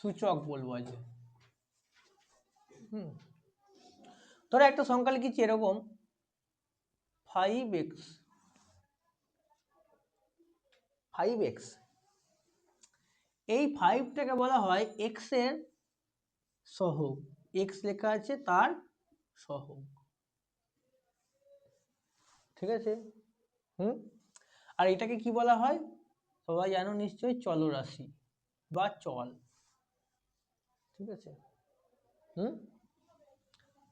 সূচক বলব আজকে হুম। ধরো একটা সংখ্যা লিখেছি এরকম ফাইভ এক্স ফাইভ এক্স এই ফাইভটাকে বলা হয় এক্সের সহগ। এক্স লেখা আছে তার সহগ। ঠিক আছে? হুম? আর এটাকে কি বলা হয়? সবাই জানো নিশ্চয়ই চলরাশি বা চল। ঠিক আছে? হুম?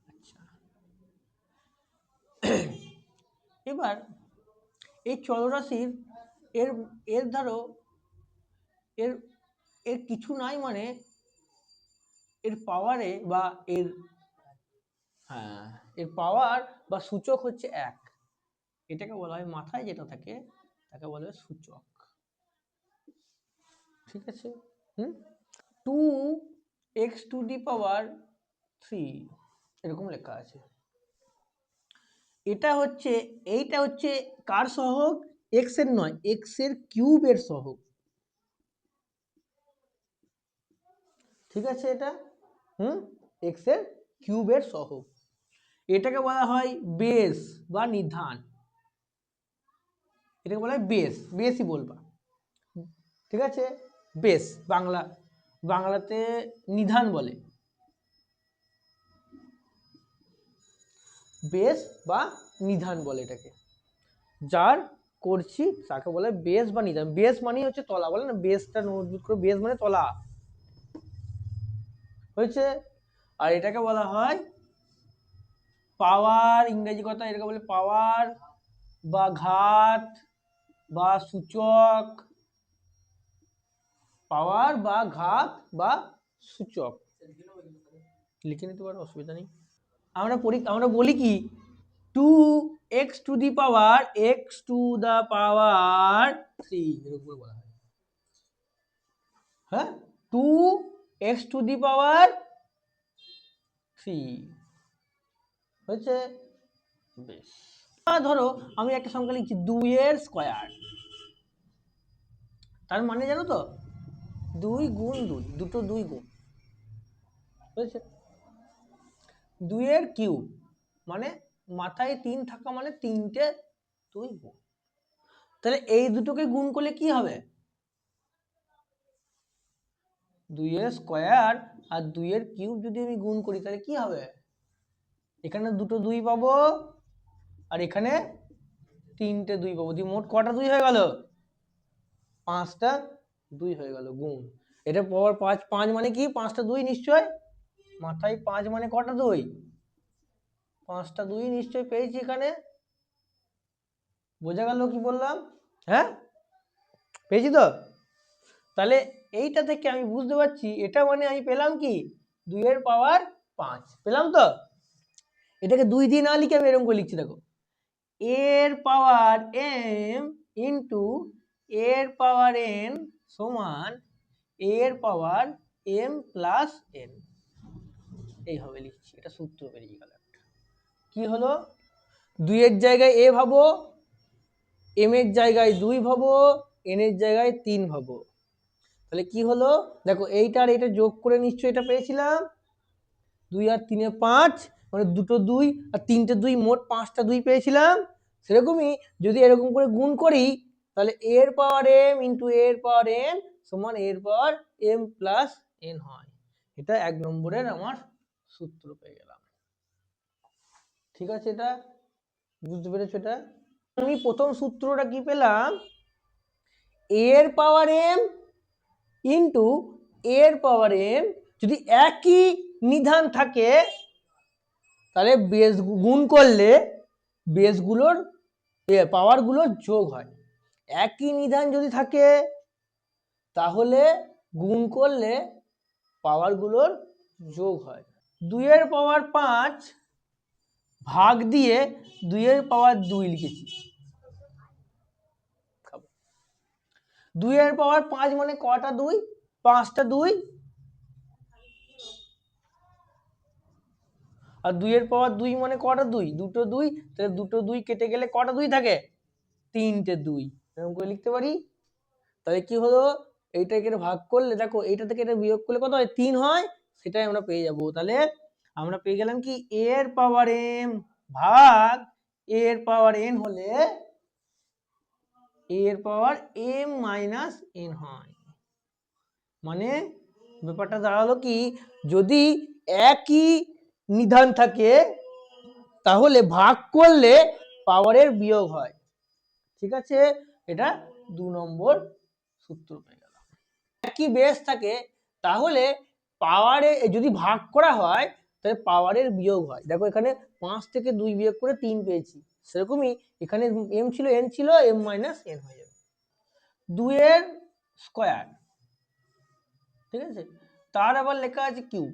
আচ্ছা। এবার এই চলরাশির এর এর ধরো, এর এর কিছু নাই মানে এর পাওয়ারে বা এর হ্যাঁ এর পাওয়ার বা সূচক হচ্ছে এক। এটাকে বলা হয় মাথায় যেটা থাকে, তাকে বলা হয় সূচক। ঠিক আছে? হুম? Two x to the power three এরকম লেখা আছে। এটা হচ্ছে, এইটা হচ্ছে কার সহগ? এক্সের নয় এক্সের কিউবের সহগ। ঠিক আছে এটা? হুম? এক্সের কিউবের সহগ। এটাকে বলা হয় বেস বা নিধান। এটাকে বলা হয় বেস বেসই বলবা। ঠিক আছে? বেস বাংলা। বাংলাতে নিধান বলে। বেশ বা নিধান বলে এটাকে। যার করছি তাকে বলে বেস বা নিধান। বেস মানে হচ্ছে তলা বলে না? বেশটা মজবুত করে বেশ মানে তলা। হয়েছে? আর এটাকে বলা হয় পাওয়ার, ইংরেজি কথা এটাকে বলে পাওয়ার বা ঘাত বা সূচক। পাওয়ার বা ঘাত বা সূচক। লিখে নিতে পারো, অসুবিধা নেই। আমরা পড়ি আমরা বলি কি? Two x to the power x to the power three এরকম বলা হয়। হ্যাঁ? Two x to the power three হয়েছে? বেশ। ধরো, আমি একটা সংখ্যা লিখছি দুইয়ের স্কোয়ার তার মানে জানো তো? দুই গুণ দুই, দুটো দুই গুণ। হয়েছে দুইয়ের কিউব মানে মাথায় তিন থাকা মানে তিনটে দুই গুণ। তাহলে এই দুটোকে গুণ করলে কি হবে? দুইয়ের স্কোয়ার আর দুইয়ের কিউব যদি আমি গুণ করি, তাহলে কি হবে? এখানে দুটো দুই পাবো আর এখানে তিনটে দুই পাবো। দিয়ে মোট কটা দুই হয়ে গেল? পাঁচটা দুই হয়ে গেল, গুণ। এটা পর পাঁচ পাঁচ মানে কি? পাঁচটা দুই নিশ্চয়? মাথায় পাঁচ মানে কটা দুই? পাঁচটা দুই নিশ্চয় পেয়েছি এখানে। বোঝা গেল কি বললাম? হ্যাঁ? পেয়েছি তো? তাহলে এইটা থেকে আমি বুঝতে পারছি, এটা মানে আমি পেলাম কি? দুইয়ের পাওয়ার পাঁচ। পেলাম তো? এটাকে দুই দিয়ে না লিখে আমি এরকম করে লিখছি, দেখো। এর পাওয়ার এম ইন্টু এর পাওয়ার এন সমান এর পাওয়ার এম প্লাস এন। এইভাবে লিখছি, এটা সূত্র বেরিয়ে গেল একটা। কি হলো? দুইয়ের জায়গায় এ ভাবো, এম এর জায়গায় দুই ভাবো, এন এর জায়গায় তিন ভাবো। তাহলে কি হলো? দেখো এইটা আর এটা যোগ করে নিশ্চয়ই এটা পেয়েছিলাম। দুই আর তিনে পাঁচ মানে দুটো দুই আর তিনটে দুই মোট পাঁচটা দুই পেয়েছিলাম। সেরকমই যদি এরকম করে গুণ করি তাহলে এর পাওয়ার এম ইন্টু এর পাওয়ার এন সমান এর পাওয়ার এম প্লাস এন হয়। এটা এক নম্বরের আমার সূত্র পেয়ে গেলাম। ঠিক আছে এটা? বুঝতে পেরেছ এটা? আমি প্রথম সূত্রটা কি পেলাম? এর পাওয়ার এম ইন্টু এর পাওয়ার এম যদি একই নিধান থাকে, তাহলে বেস গুণ করলে বেসগুলোর পাওয়ারগুলোর যোগ হয়। একই নিধান যদি থাকে, তাহলে গুণ করলে পাওয়ারগুলোর যোগ হয়। দুইয়ের পাওয়ার পাঁচ ভাগ দিয়ে দুইয়ের পাওয়ার দুই লিখেছি। দুইয়ের পাওয়ার পাঁচ মানে কটা দুই? পাঁচটা দুই। আর দুইয়ের পাওয়ার দুই মানে কটা দুই? দুটো দুই। তাহলে দুটো দুই কেটে গেলে কটা দুই থাকে? তিনটে দুই। এরকম করে লিখতে পারি? তাহলে কি হলো? এইটাকে এটা ভাগ করলে, দেখো এইটা থেকে এটা বিয়োগ করলে কত হয়? তিন হয়, সেটাই আমরা পেয়ে যাব। তাহলে আমরা পেয়ে গেলাম কি? এর পাওয়ার m ভাগ এর পাওয়ার n হলে এর পাওয়ার m মাইনাস n হয়। মানে ব্যাপারটা দাঁড়াল কি? যদি একই নিধান থাকে, তাহলে ভাগ করলে পাওয়ারের বিয়োগ হয়। ঠিক আছে? এটা দু নম্বর সূত্র পেয়ে গেল একই বেস থাকে, তাহলে পাওয়ারে যদি ভাগ করা হয়, তাহলে পাওয়ারের বিয়োগ হয়। দেখো এখানে পাঁচ থেকে দুই বিয়োগ করে তিন পেয়েছি। সেরকমই এখানে এম ছিল এন ছিল এম মাইনাস এন হয়ে যাবে। দুইয়ের স্কোয়ার ঠিক আছে? তার আবার লেখা আছে কিউব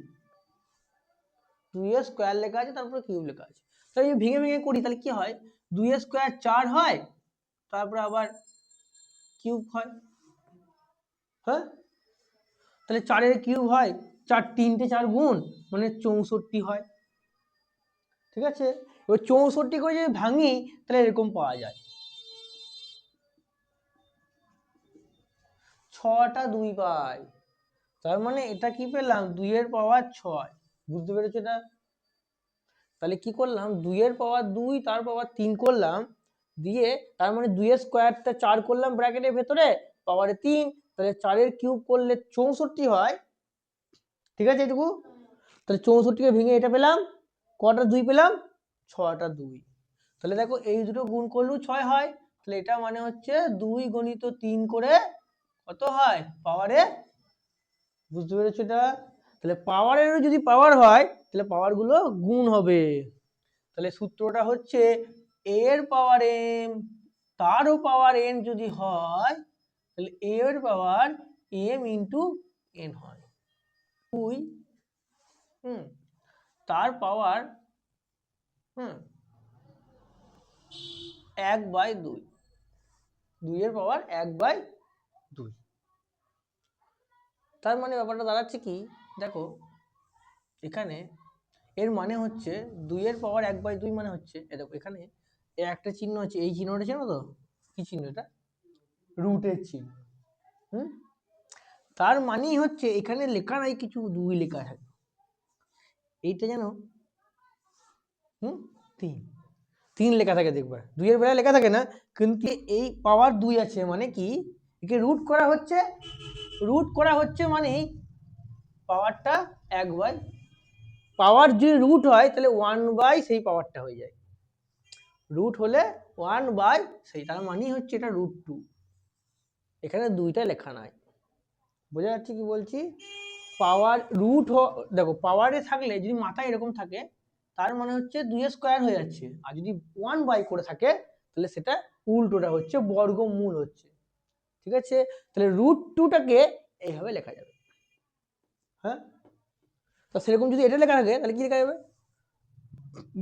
দুইয়ের স্কোয়ার লেখা আছে, তারপরে কিউব লেখা আছে। তাহলে ভেঙে ভেঙে করি, তাহলে কি হয়? দুইয়ের স্কোয়ার চার হয় তারপরে আবার কিউব হয়। হ্যাঁ? তাহলে চারের কিউব হয়, চার তিনটে চার গুণ মানে চৌষট্টি হয়। ঠিক আছে? এবার চৌষট্টি করে যদি ভাঙি, তাহলে এরকম পাওয়া যায়। ছটা দুই পাই। তার মানে এটা কি পেলাম? দুইয়ের পাওয়ার ছয়। বুঝতে পেরেছ এটা? তাহলে কি করলাম? দুইয়ের পাওয়ার দুই, তার পাওয়ার তিন করলাম। দিয়ে তার মানে দুইয়ের স্কোয়ারটা চার করলাম ব্র্যাকেটের ভেতরে পাওয়ারে তিন, তাহলে চারের কিউব করলে চৌষট্টি হয়। ঠিক আছে এটুকু তাহলে চৌষট্টিকে ভেঙে এটা পেলাম, কটা দুই পেলাম? ছটা দুই। তাহলে দেখো এই দুটো গুণ করলেও ছয় হয়, তাহলে এটা মানে হচ্ছে দুই গণিত তিন করে কত হয়? পাওয়ারে বুঝতে পেরেছ এটা? তাহলে পাওয়ারেরও যদি পাওয়ার হয়, তাহলে পাওয়ারগুলো গুণ হবে। তাহলে সূত্রটা হচ্ছে এর পাওয়ার এম তারও পাওয়ার এন যদি হয়, তাহলে এর পাওয়ার এম ইন্টু এন হয়। দুই, হুম, তার পাওয়ার হুম, এক বাই দুই। দুইয়ের পাওয়ার এক বাই দুই। তার মানে ব্যাপারটা দাঁড়াচ্ছে কি? দেখো, এখানে এর মানে হচ্ছে দুইয়ের পাওয়ার এক বাই দুই মানে হচ্ছে, এ দেখো, এখানে একটা চিহ্ন আছে, এই চিহ্নটা চেনো তো? কি চিহ্ন এটা? রুটের চিহ্ন। হুম? তার মানেই হচ্ছে এখানে লেখা নাই কিছু, দুই লেখা থাকে এইটা যেন হুম? তিন। তিন লেখা থাকে দেখবে। দুইয়ের বেলায় লেখা থাকে না, কিন্তু এই পাওয়ার দুই আছে মানে কি? একে রুট করা হচ্ছে রুট করা হচ্ছে মানেই পাওয়ারটা এক বাই পাওয়ার যদি রুট হয় তাহলে ওয়ান বাই সেই পাওয়ারটা হয়ে যায়। রুট হলে ওয়ান বাই সেই তার মানেই হচ্ছে এটা রুট টু এখানে দুইটা লেখা নাই। বোঝা যাচ্ছে কি বলছি? পাওয়ার রুট হ, দেখো পাওয়ারে থাকলে যদি মাথায় এরকম থাকে, তার মানে হচ্ছে দুই স্কোয়ার হয়ে যাচ্ছে। আর যদি ওয়ান বাই করে থাকে, তাহলে সেটা উল্টোটা হচ্ছে, বর্গমূল হচ্ছে। ঠিক আছে? তাহলে রুট টুটাকে এইভাবে লেখা যাবে। হ্যাঁ? তা সেরকম যদি এটা লেখা থাকে, তাহলে কি লেখা যাবে?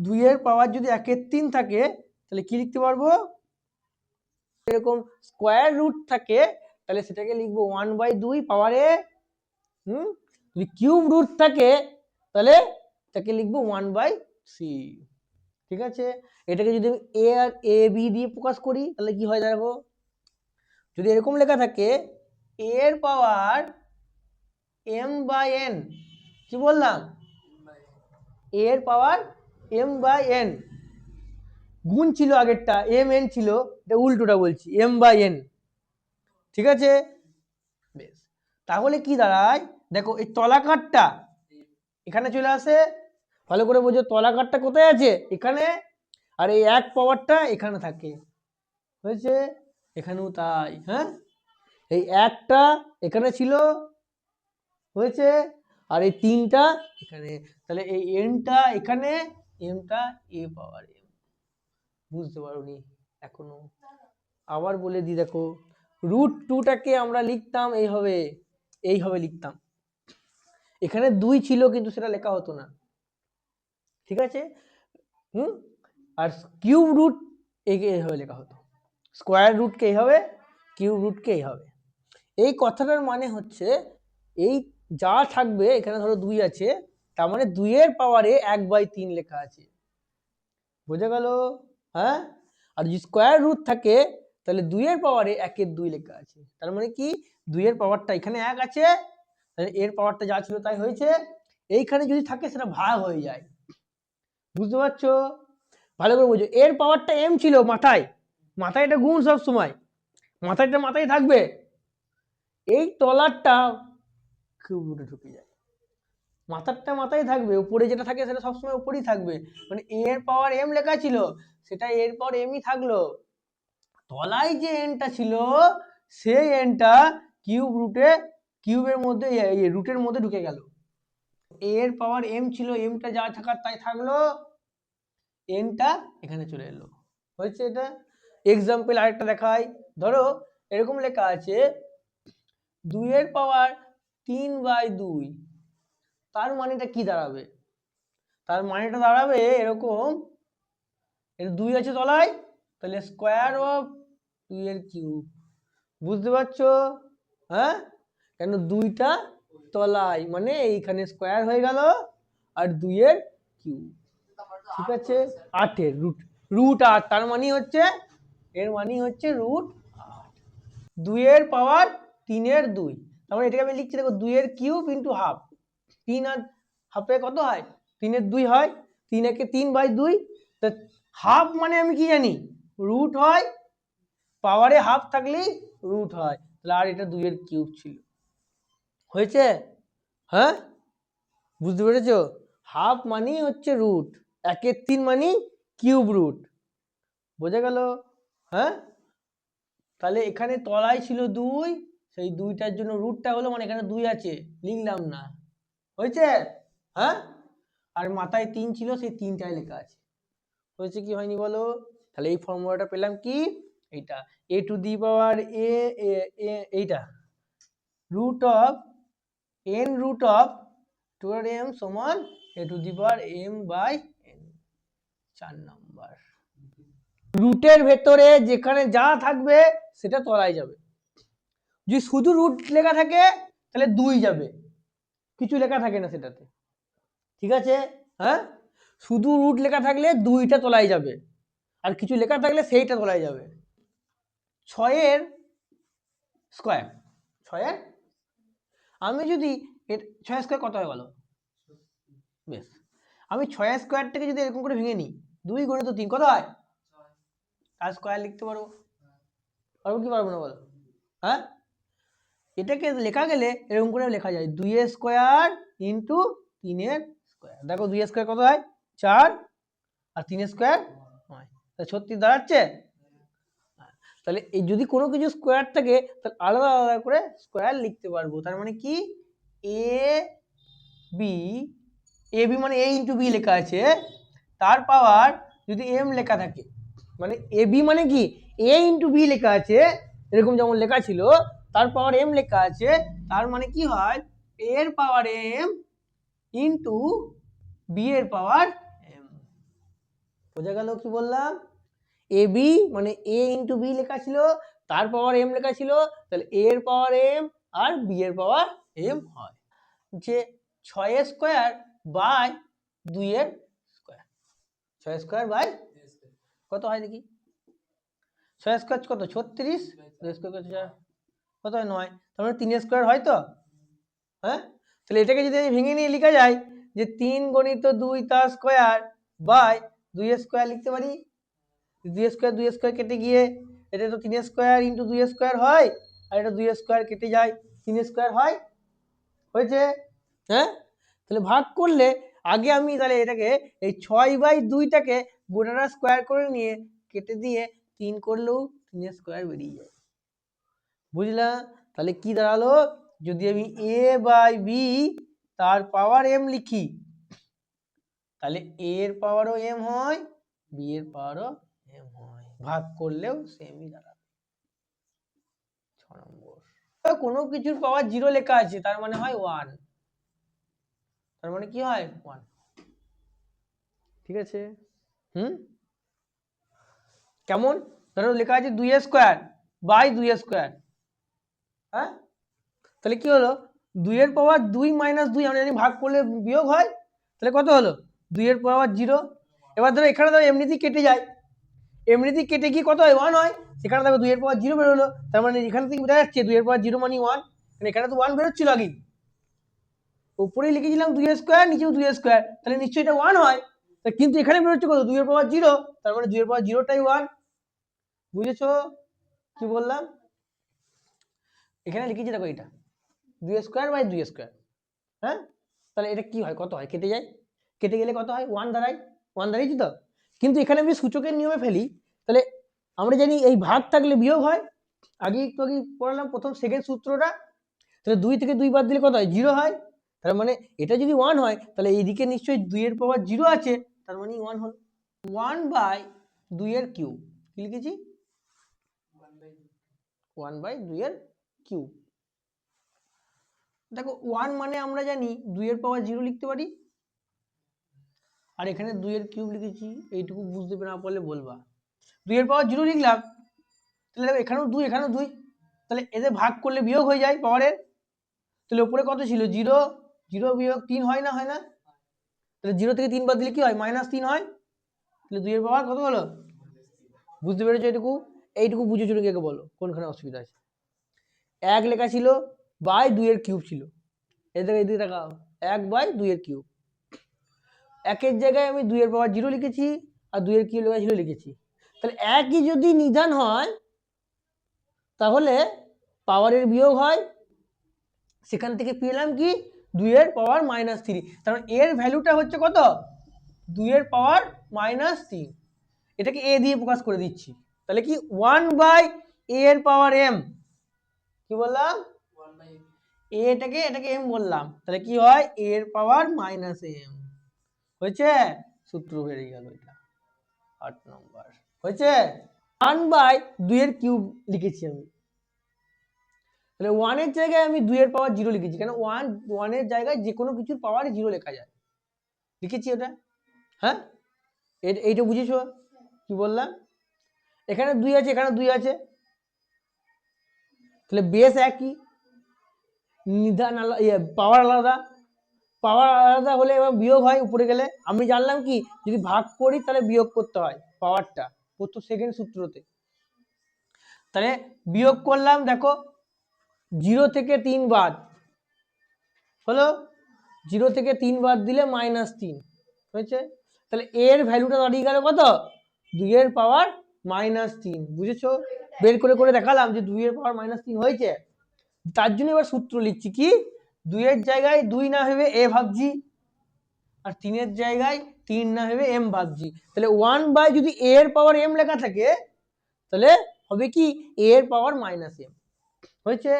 দুইয়ের পাওয়ার যদি একের তিন থাকে, তাহলে কি লিখতে পারব? এরকম স্কোয়ার রুট থাকে, তাহলে সেটাকে লিখব ওয়ান বাই দুই পাওয়ারে হুম? যদি কিউব রুট থাকে, তাহলে তাকে লিখব ওয়ান বাই সি ঠিক আছে? এটাকে যদি আমি এ আর এ বি দিয়ে প্রকাশ করি, তাহলে কি হয় দেখো যদি এরকম লেখা থাকে এর পাওয়ার এম বাই এন কি বললাম? এর পাওয়ার এম বাই এন গুণ ছিল আগেরটা এম এন ছিল, এটা উল্টোটা বলছি এম বাই এন ঠিক আছে? বেশ। তাহলে কি দাঁড়ায়? দেখো, এই তলাকারটা এখানে চলে আসে। ভালো করে বোঝো, তলাকারটা কোথায় আছে? এখানে। আর এই এক পাওয়ারটা এখানে থাকে। হয়েছে? এখানেও তাই হ্যাঁ? এই একটা এখানে ছিল। হয়েছে? আর এই তিনটা এখানে। তাহলে এই এনটা এখানে এমটা এ পাওয়ার এম বুঝতে পারোনি এখনও। আবার বলে দিই দেখো রুট টুটাকে আমরা লিখতাম এইভাবে এইভাবে লিখতাম। এখানে দুই ছিল কিন্তু সেটা লেখা হতো না। ঠিক আছে? হুম? আর কিউব রুট এইভাবে লেখা হতো। স্কোয়ার রুটকে এইভাবে কিউব রুটকে এইভাবে। এই কথাটার মানে হচ্ছে, এই যা থাকবে, এখানে ধরো দুই আছে তার মানে দুইয়ের পাওয়ারে এক বাই তিন লেখা আছে। বোঝা গেল? হ্যাঁ? আর যদি স্কোয়ার রুট থাকে, তাহলে দুইয়ের পাওয়ারে একের দুই লেখা আছে। তার মানে কি? দুইয়ের পাওয়ারটা এখানে এক আছে, তাহলে এর পাওয়ারটা যা ছিল তাই হয়েছে। এইখানে যদি থাকে, সেটা ভাগ হয়ে যায়। বুঝতে পারছ? ভালো করে বুঝো। এর পাওয়ারটা এম ছিল মাথায়। মাথায় এটা গুণ সব সময়। মাথায়টা মাথায় থাকবে। এই তলারটা রুটে ঢুকে যায়। মাথারটা মাথায় থাকবে, উপরে যেটা থাকে সেটা সবসময় উপরেই থাকবে। মানে এ এর পাওয়ার এম লেখা ছিল, সেটা এর পর এমই থাকল। তলায় যে এনটা ছিল, সেই এনটা কিউব রুটে কিউবের মধ্যে রুটের মধ্যে ঢুকে গেল। এর পাওয়ার এম ছিল এমটা যা থাকার তাই থাকল। এনটা এখানে চলে এলো। হয়েছে এটা? এক্সাম্পল আরেকটা দেখাই। ধরো, এরকম লেখা আছে, দুইয়ের পাওয়ার তিন বাই দুই তার মানেটা কি দাঁড়াবে? তার মানেটা দাঁড়াবে এরকম, এর দুই আছে তলায়, তাহলে স্কোয়ার অফ দুইয়ের কিউব বুঝতে পারছ? হ্যাঁ? কেন দুইটা তলায় মানে এইখানে স্কোয়ার হয়ে গেল আর দুইয়ের কিউব ঠিক আছে? আটের রুট রুট আট, তার মানে হচ্ছে, এর মানে হচ্ছে রুট আট। দুইয়ের পাওয়ার তিনের দুই, তার মানে এটাকে আমি লিখছি, দেখো দুইয়ের কিউব ইন্টু হাফ তিন আর হাফে কত হয়? তিনের দুই হয়। তিন একে তিন বাই দুই। তা হাফ মানে আমি কি জানি? রুট হয়। পাওয়ারে হাফ থাকলেই রুট হয়। তাহলে আর এটা দুইয়ের কিউব ছিল। হয়েছে? হ্যাঁ? বুঝতে পেরেছ? হাফ মানেই হচ্ছে রুট। একের তিন মানি কিউব রুট। বোঝা গেল? হ্যাঁ? তাহলে এখানে তলায় ছিল দুই। সেই দুইটার জন্য রুটটা হলো মানে এখানে দুই আছে। লিখলাম না। হয়েছে? হ্যাঁ? আর মাথায় তিন ছিল, সেই তিনটায় লেখা আছে। হয়েছে কি হয়নি বলো? তাহলে এই ফর্মুলাটা পেলাম কি? এইটা। এ টু দি পাওয়ার এ এইটা। Root of n root of two r m সমান a to the power m by n চার নাম্বার রুটের ভেতরে যেখানে যা থাকবে, সেটা তলায় যাবে। যদি শুধু রুট লেখা থাকে, তাহলে দুই যাবে। কিছু লেখা থাকে না সেটাতে। ঠিক আছে? হ্যাঁ? শুধু রুট লেখা থাকলে দুইটা তলায় যাবে। আর কিছু লেখা থাকলে সেইটা তলায় যাবে। ছয়ের স্কোয়ার ছয়ের? আমি যদি ছয় স্কোয়ার কত হয় বলো? বেশ। আমি ছয় স্কোয়ারটাকে যদি এরকম করে ভেঙে নিই, দুই গণিত তিন কত হয়? আর স্কোয়ার লিখতে পারব পারব কি পারব না বলো? হ্যাঁ? এটাকে লেখা গেলে এরকম করে লেখা যায়। দুইয়ের স্কোয়ার ইন্টু তিনের স্কোয়ার দেখো দুইয়ের স্কোয়ার কত হয়? চার। আর তিনের স্কোয়ার নয়। তাহলে ছত্রিশ দাঁড়াচ্ছে? তাহলে এই যদি কোনো কিছু স্কোয়ার থাকে, তাহলে আলাদা আলাদা করে স্কোয়ার লিখতে পারব। তার মানে কি? এ বি এ বি মানে এ ইন্টু বি লেখা আছে। তার পাওয়ার যদি এম লেখা থাকে মানে এ বি মানে কি? এ ইন্টু বি লেখা আছে। এরকম যেমন লেখা ছিল তার পাওয়ার এম লেখা আছে, তার মানে কি হয়? এর পাওয়ার এম ইন্টু বি এর পাওয়ার এম বোঝা গেল কি বললাম? এ বি মানে এ ইন্টু বি লেখা ছিল, তার পাওয়ার এম লেখা ছিল, তাহলে এ এর পাওয়ার এম আর বি এর পাওয়ার এম হয়। যে ছয় স্কোয়ার বাই দুইয়ের স্কোয়ার ছয় স্কোয়ার বাই কত হয় দেখি? ছয় স্কোয়ার কত? ছত্রিশ? দুই স্কোয়ার কত হয় নয়। তার মানে তিন স্কোয়ার হয় তো? হ্যাঁ? তাহলে এটাকে যদি আমি ভেঙে নিয়ে লেখা যায় যে তিন গণিত দুই তার স্কোয়ার বাই দুই স্কোয়ার লিখতে পারি? দুই স্কোয়ার দুই স্কোয়ার কেটে গিয়ে এটা তো তিন স্কোয়ার ইন্টু দুই স্কোয়ার হয়, আর এটা দুই স্কোয়ার কেটে যায়, তিন স্কোয়ার হয়? হয়েছে? হ্যাঁ? তাহলে ভাগ করলে আগে আমি তাহলে এটাকে এই ছয় বাই দুইটাকে গোটাটা স্কোয়ার করে নিয়ে কেটে দিয়ে তিন করলেও তিন স্কোয়ার বেরিয়ে যায়। বুঝলা? তাহলে কি দাঁড়াল? যদি আমি এ বাই বি তার পাওয়ার এম লিখি, তাহলে এর পাওয়ারও এম হয় বি এর পাওয়ারও এম হয়। ভাগ করলেও সেমই দাঁড়াবে। ছ নম্বর। কোনো কিছুর পাওয়ার জিরো লেখা আছে, তার মানে হয় ওয়ান তার মানে কি হয়? ওয়ান ঠিক আছে? হুম? কেমন? ধরো লেখা আছে দুই স্কোয়ার বাই দুই স্কোয়ার হ্যাঁ? তাহলে কি হলো? দুইয়ের পাওয়ার দুই মাইনাস দুই, আমরা জানি ভাগ করলে বিয়োগ হয়, তাহলে কত হলো? দুইয়ের পাওয়ার জিরো। এবার ধরো এখানে ধরো এমনিতেই কেটে যায়। এমনিতেই কেটে গিয়ে কত হয়? ওয়ান হয়। সেখানে দেখো দুইয়ের পাওয়ার জিরো বেরোলো। তার মানে এখান থেকে বোঝা যাচ্ছে দুইয়ের পাওয়ার জিরো মানে ওয়ান মানে এখানে তো ওয়ান বেরোচ্ছিল আগে। উপরে লিখেছিলাম দুই স্কোয়ার নিচেও দুই স্কোয়ার তাহলে নিশ্চয়ই এটা ওয়ান হয়। তা কিন্তু এখানে বেরোচ্ছে কত? দুইয়ের পাওয়ার জিরো। তার মানে দুইয়ের পাওয়ার জিরোটাই ওয়ান বুঝেছ? কি বললাম? এখানে লিখেছি দেখো এটা দুই স্কোয়ার বাই দুই স্কোয়ার হ্যাঁ? তাহলে এটা কি হয়? কত হয়? কেটে যায়? কেটে গেলে কত হয়? ওয়ান দাঁড়ায়। ওয়ান দাঁড়িয়েছি তো? কিন্তু এখানে আমি সূচকের নিয়মে ফেলি। তাহলে আমরা জানি এই ভাগ থাকলে বিয়োগ হয়। আগে একটু আগে পড়ালাম প্রথম সেকেন্ড সূত্রটা। তাহলে দুই থেকে দুই বাদ দিলে কত হয়? জিরো হয়। তার মানে এটা যদি ওয়ান হয়, তাহলে এইদিকে নিশ্চয়ই দুইয়ের পাওয়ার জিরো আছে। তার মানে ওয়ান হল। ওয়ান বাই দুইয়ের কিউব কি লিখেছি? ওয়ান বাই দুইয়ের কিউব দেখো ওয়ান মানে আমরা জানি দুইয়ের পাওয়ার জিরো লিখতে পারি। আর এখানে দুইয়ের কিউব লিখেছি, এইটুকু বুঝতে না পারলে বলবা। দুইয়ের পাওয়ার জিরো লিখলাম, তাহলে দেখো এখানেও দুই এখানেও দুই। তাহলে এদের ভাগ করলে বিয়োগ হয়ে যায় পাওয়ারের তাহলে ওপরে কত ছিল? জিরো জিরো বিয়োগ তিন হয় না হয় না? তাহলে জিরো থেকে তিন বাদ দিলে কি হয়? মাইনাস তিন হয়। তাহলে দুইয়ের পাওয়ার কত হলো? বুঝতে পেরেছ এইটুকু? এইটুকু বুঝেছ আগে বলো? কোনখানে অসুবিধা আছে? এক লেখা ছিল বাই দুইয়ের কিউব ছিল। এদের এদিকে টাকা এক বাই দুইয়ের কিউব। একের জায়গায় আমি দুইয়ের পাওয়ার জিরো লিখেছি আর দুইয়ের কিউব লেখা ছিল লিখেছি। তাহলে একই যদি নিধান হয়, তাহলে পাওয়ারের বিয়োগ হয়, সেখান থেকে পেলাম কি? দুইয়ের পাওয়ার মাইনাস থ্রি কারণ এর ভ্যালুটা হচ্ছে কত? দুইয়ের পাওয়ার মাইনাস তিন এটাকে এ দিয়ে প্রকাশ করে দিচ্ছি। তাহলে কি? ওয়ান বাই এ এর পাওয়ার এম কি বললাম? এটাকে এটাকে এম বললাম। তাহলে কি হয়? এ এর পাওয়ার মাইনাস এম হয়েছে? সূত্র বেরিয়ে গেল এটা। আট নম্বর হয়েছে? ওয়ান বাই দুইয়ের কিউব লিখেছি আমি। তাহলে ওয়ানের জায়গায় আমি দুইয়ের পাওয়ার জিরো লিখেছি। কেন? ওয়ান ওয়ানের জায়গায় যে কোনো কিছুর পাওয়ার জিরো লেখা যায়। লিখেছি ওটা হ্যাঁ? এইটা বুঝেছ? কি বললাম? এখানে দুই আছে এখানে দুই আছে। তাহলে বেস একই। নিধান আলাদা ইয়ে পাওয়ার আলাদা। পাওয়ার আলাদা হলে এবার বিয়োগ হয় উপরে গেলে। আমি জানলাম কি, যদি ভাগ করি তাহলে বিয়োগ করতে হয় পাওয়ারটা প্রথম সেকেন্ড সূত্রতে। তাহলে বিয়োগ করলাম, দেখো জিরো থেকে তিন বাদ। হলো? জিরো থেকে তিন বাদ দিলে মাইনাস তিন। হয়েছে? তাহলে এর ভ্যালুটা দাঁড়িয়ে গেল কত? দুইয়ের পাওয়ার মাইনাস তিন। বুঝেছ? বের করে করে দেখালাম যে দুইয়ের পাওয়ার মাইনাস তিন হয়েছে। তার জন্য এবার সূত্র লিখছি কি? দুইয়ের জায়গায় দুই না ভেবে এ ভাবছি আর তিনের জায়গায় তিন না ভেবে এম ভাবছি তাহলে ওয়ান বাই যদি এ এর পাওয়ার এম লেখা থাকে, তাহলে হবে কি? এ এর পাওয়ার মাইনাস এম হয়েছে?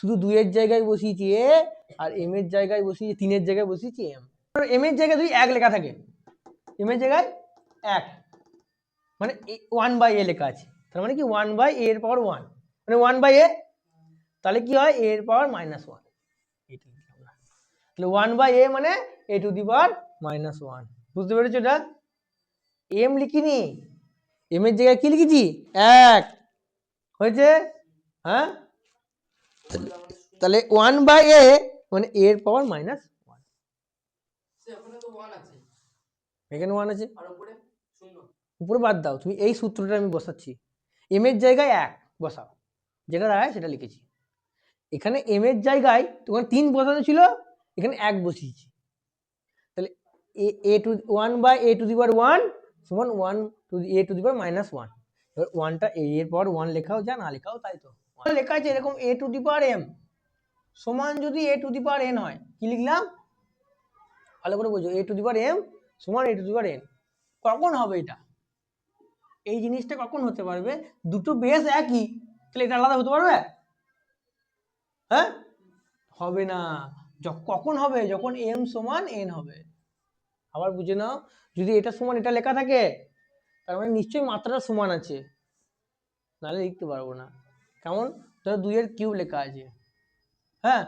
শুধু দুইয়ের জায়গায় বসিয়েছি এ আর এম এর জায়গায় বসিয়েছি, তিনের জায়গায় বসিয়েছি এম এম এর জায়গায় যদি এক লেখা থাকে এম এর জায়গায় এক। মানে ওয়ান বাই এ লেখা আছে। তার মানে কি ওয়ান বাই এ এর পাওয়ার ওয়ান মানে ওয়ান বাই এ তাহলে কি হয়? এ এর পাওয়ার মাইনাস ওয়ান তাহলে ওয়ান বাই এ মানে a to the power minus one বুঝতে পেরেছ এটা? এম লিখিনি। এম এর জায়গায় কি লিখেছি? এক। হয়েছে? হ্যাঁ? তাহলে ওয়ান বাই এ মানে এ এর পাওয়ার মাইনাস ওয়ান এখানে ওয়ান আছে। উপরে বাদ দাও। তুমি এই সূত্রটা আমি বসাচ্ছি। এম এর জায়গায় এক, বসাও। যেটা দাঁড়ায় সেটা লিখেছি। এখানে এম এর জায়গায় তোমার তিন বসানো ছিল, এখানে এক বসিয়েছি। তাহলে a a to one by a to the power one সমান one to a to the power minus one এবার ওয়ানটা এ এর পর ওয়ান লেখাও যা, না লেখাও তাই তো। লেখা আছে এরকম এ টু দি পাওয়ার এম সমান যদি এ টু দি পাওয়ার এন হয়, কি লিখলাম? ভালো করে বোঝো এ টু দি পাওয়ার এম সমান a to the power N কখন হবে এটা? এই জিনিসটা কখন হতে পারবে? দুটো বেস একই, তাহলে এটা আলাদা হতে পারবে? হ্যাঁ? হবে না। কখন হবে? যখন এম সমান এন হবে। আবার বুঝে নাও, যদি এটা সমান, এটা লেখা থাকে, তার মানে নিশ্চয়ই মাত্রাটা সমান আছে। নাহলে লিখতে পারব না। কেমন? ধরো দুইয়ের কিউব লেখা আছে। হ্যাঁ?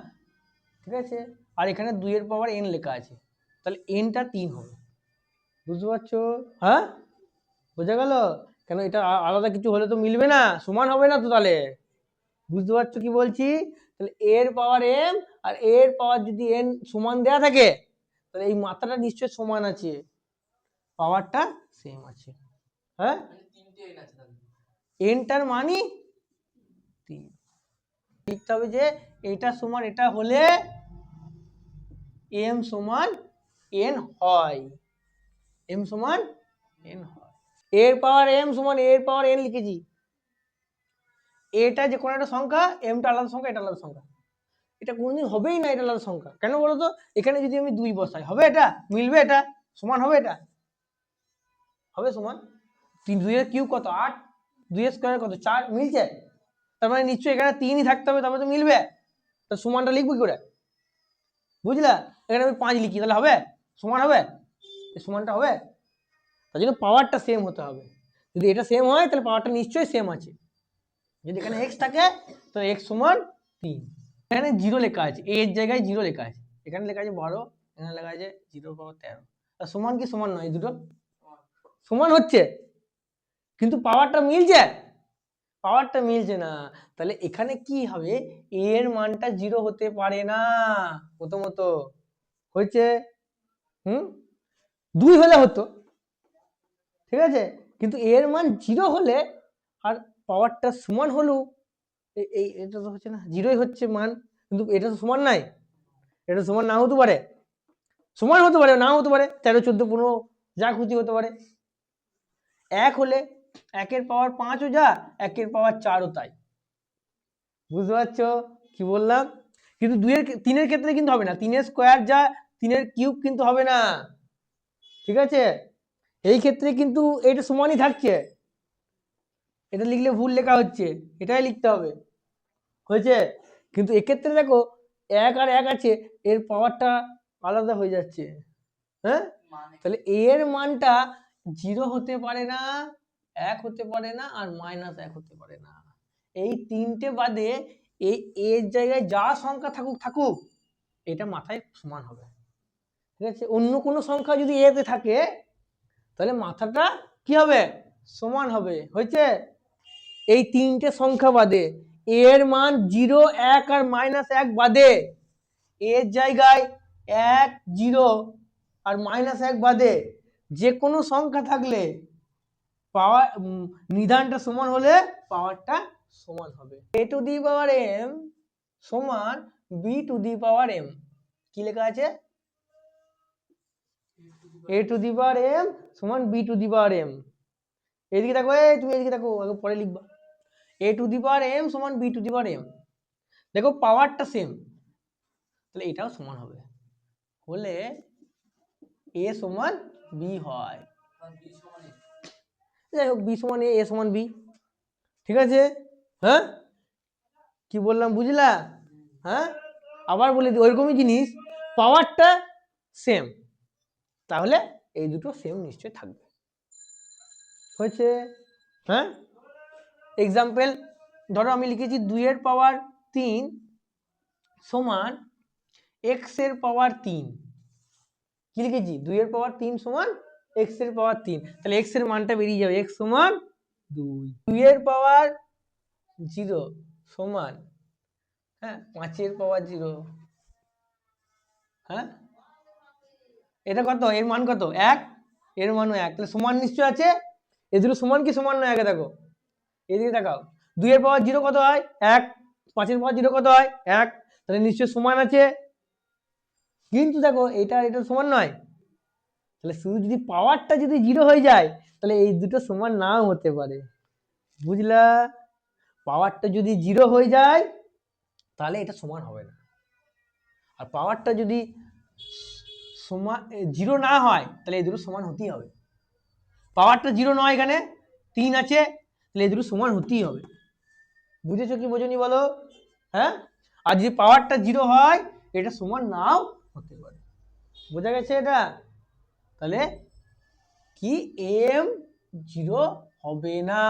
ঠিক আছে? আর এখানে দুইয়ের পাওয়ার এন লেখা আছে। তাহলে এনটা তিন হবে। বুঝতে পারছ? হ্যাঁ? বোঝা গেল? কেন এটা আলাদা কিছু হলে তো মিলবে না। সমান হবে না তো তাহলে। বুঝতে পারছ কি বলছি? তাহলে এর পাওয়ার এম আর এর পাওয়ার যদি এন সমান দেয়া থাকে, তাহলে এই মাত্রাটা নিশ্চয়ই সমান আছে। পাওয়ারটা সেম আছে। হ্যাঁ? এনটার মানই তিন। লিখতে হবে যে এটা সমান এটা হলে এম সমান এন হয়। এম সমান এন হয়। এর পাওয়ার এম সমান এর পাওয়ার এন লিখেছি। এটা যে কোনো একটা সংখ্যা এমটা আলাদা সংখ্যা, এটা আলাদা সংখ্যা। এটা কোনোদিন হবেই না, এটা আলাদা সংখ্যা। কেন বলো তো? এখানে যদি আমি দুই বসাই, হবে এটা? মিলবে এটা? সমান হবে এটা? হবে সমান? তিন দুইয়ের কিউ কত? আট। দুইয়ের স্কোয়ার কত? চার। মিলছে? তার মানে নিশ্চয়ই এখানে তিনই থাকতে হবে, তারপরে তো মিলবে। তো সমানটা লিখব কি করে? বুঝলা? এখানে আমি পাঁচ লিখি, তাহলে হবে? সমান হবে? সমানটা হবে? তার জন্য পাওয়ারটা সেম হতে হবে। যদি এটা সেম হয়, তাহলে পাওয়ারটা নিশ্চয়ই সেম আছে। যদি এখানে এক্স থাকে তো এক্স সমান তিন। এখানে জিরো লেখা আছে এর জায়গায় জিরো লেখা আছে। এখানে লেখা আছে বারো, এখানে লেখা আছে জিরো পাওয়ার তেরো। আর সমান কি সমান নয় দুটো? সমান হচ্ছে। কিন্তু পাওয়ারটা মিলছে? পাওয়ারটা মিলছে না। তাহলে এখানে কি হবে? এর মানটা জিরো হতে পারে না, প্রথমত। হয়েছে? হুম? দুই হলে হতো। ঠিক আছে? কিন্তু এর মান জিরো হলে আর পাওয়ারটা সমান হলেও এই, এটা তো হচ্ছে না জিরোই হচ্ছে মান। কিন্তু এটা তো সমান নাই। এটা সমান না হতে পারে। সমান হতে পারে, না হতে পারে, তেরো, চোদ্দ, পনেরো, যা খুশি হতে পারে। এক হলে একের পাওয়ার পাঁচও যা, একের পাওয়ার চারও তাই। বুঝতে পারছ কি বললাম? কিন্তু দুইয়ের তিনের ক্ষেত্রে কিন্তু হবে না। তিনের স্কোয়ার যা, তিনের কিউব কিন্তু হবে না। ঠিক আছে? এই ক্ষেত্রে কিন্তু এটা সমানই থাকছে। এটা লিখলে ভুল লেখা হচ্ছে এটাই লিখতে হবে। হয়েছে? কিন্তু এক্ষেত্রে দেখো এক আর এক আছে এর পাওয়ারটা আলাদা হয়ে যাচ্ছে। হ্যাঁ? তাহলে এর মানটা জিরো হতে পারে না এক হতে পারে না আর মাইনাস এক হতে পারে না। এই তিনটে বাদে এই এর জায়গায় যা সংখ্যা থাকুক থাকুক এটা মাথায় সমান হবে। ঠিক আছে? অন্য কোনো সংখ্যা যদি এতে থাকে তাহলে মাথাটা কি হবে? সমান হবে। হয়েছে? এই তিনটে সংখ্যা বাদে। এর মান জিরো, এক আর মাইনাস এক বাদে। এর জায়গায় এক, জিরো আর মাইনাস এক বাদে। যে কোনো সংখ্যা থাকলে পাওয়ার নিধানটা সমান হলে পাওয়ারটা সমান হবে। A to the power m সমান b to the power m কি লেখা আছে? A to the power m সমান b to the power m এদিকে দেখো, এই তুমি এদিকে দেখো, আগে পরে লিখবা। A to the power m সমান b to the power m দেখো পাওয়ারটা সেম তাহলে এটাও সমান হবে। হলে এ সমান বি হয়। যাই হোক বি সমান এ এ সমান বি ঠিক আছে? হ্যাঁ? কি বললাম, বুঝলা? হ্যাঁ? আবার বলে দিই, ওইরকমই জিনিস পাওয়ারটা সেম তাহলে এই দুটো সেম নিশ্চয় থাকবে। হয়েছে? হ্যাঁ? এক্সাম্পল ধরো আমি লিখেছি দুইয়ের পাওয়ার তিন সমান এক্সের পাওয়ার তিন। কি লিখেছি? দুইয়ের পাওয়ার তিন সমান এক্সের পাওয়ার তিন। তাহলে এক্সের মানটা বেরিয়ে যাবে। এক্স সমান দুই। দুইয়ের পাওয়ার জিরো সমান হ্যাঁ পাঁচের পাওয়ার জিরো হ্যাঁ? এটা কত? এর মান কত? এক। এর মানও এক। তাহলে সমান নিশ্চয় আছে? এ দুটো সমান কি সমান নয়? আগে দেখো। এদিকে দেখাও। দুইয়ের পাওয়ার জিরো কত হয়? এক। পাঁচের পাওয়ার জিরো কত হয়? এক। তাহলে নিশ্চয় সমান আছে। কিন্তু দেখো, এটা এটা সমান নয়। তাহলে শুধু যদি পাওয়ারটা যদি জিরো হয়ে যায়, তাহলে এই দুটো সমান নাও হতে পারে। বুঝলা? পাওয়ারটা যদি জিরো হয়ে যায়, তাহলে এটা সমান হবে না। আর পাওয়ারটা যদি সমান জিরো না হয়, তাহলে এই দুটো সমান হতেই হবে। পাওয়ারটা জিরো নয় এখানে, তিন আছে, তাহলে এই দুটো সমান হতেই হবে। বুঝেছ কি বোঝনি বলো? হ্যাঁ? আর যদি পাওয়ারটা জিরো হয়, এটা সমান নাও হতে পারে। বোঝা গেছে এটা? তাহলে কি এম জিরো হবে না?